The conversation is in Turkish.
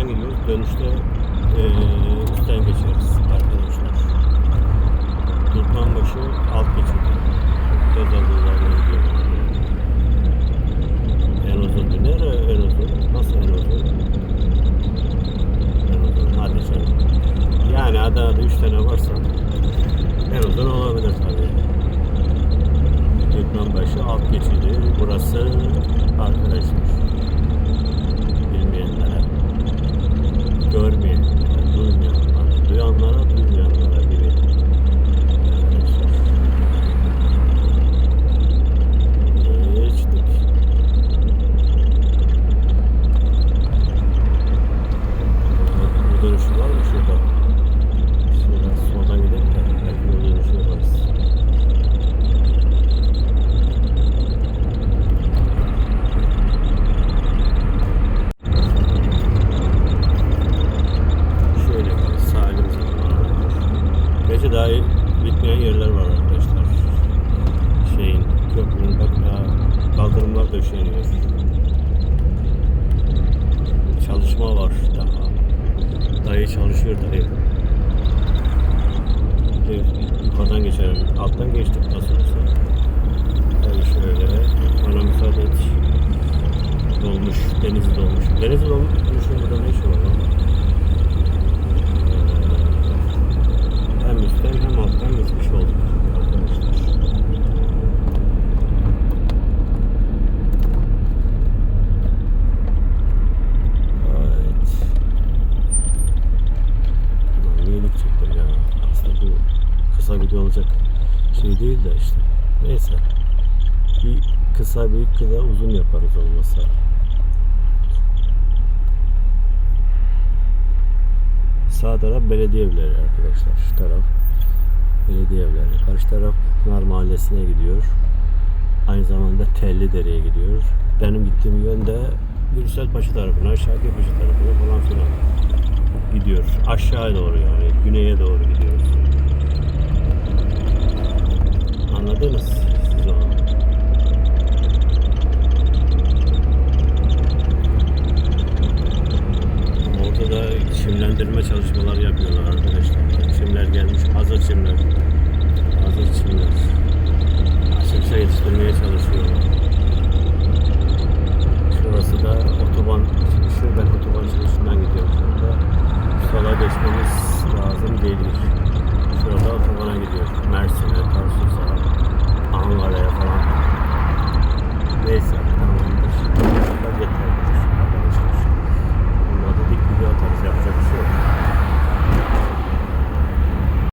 alttan gidiyoruz. Dönüşte e, üstten geçeriz arkadaşlar. Türkmenbaşı alt geçidi. Göz aldılarına gidiyoruz. En uzun. Nere en uzun? Nasıl en uzun? En uzun. Hadi canım. Yani Adana'da 3 tane varsa en uzun olabilir tabii. Türkmenbaşı alt geçidi. Burası arkadaşlar. Dahi bitmeyen yerler var arkadaşlar. Şeyin, köprünün bak daha kaldırımlar döşeniyor. Çalışma var daha. Dayı çalışıyor dayı. Yukarıdan geçelim. Alttan geçtik nasıl olsa. Dayı şöyle. Bana müsaade et. Dolmuş. Deniz dolmuş. Deniz dolmuş. Burada ne işi var lan? Video olacak şey değil de işte. Neyse. Bir kısa bir kısa uzun yaparız olmasa. Sağ taraf belediye evleri arkadaşlar. Şu taraf belediye evleri. Karşı taraf Nar Mahallesi'ne gidiyor. Aynı zamanda Tellidere'ye gidiyor. Benim gittiğim yönde Gürselpaşa tarafına, Şakirpaşa tarafına falan filan gidiyor. Aşağıya doğru yani. Güneye doğru gidiyoruz. Anladınız siz onu. Orada da çimlendirme çalışmaları yapıyorlar arkadaşlar. Çimler gelmiş, hazır çimler.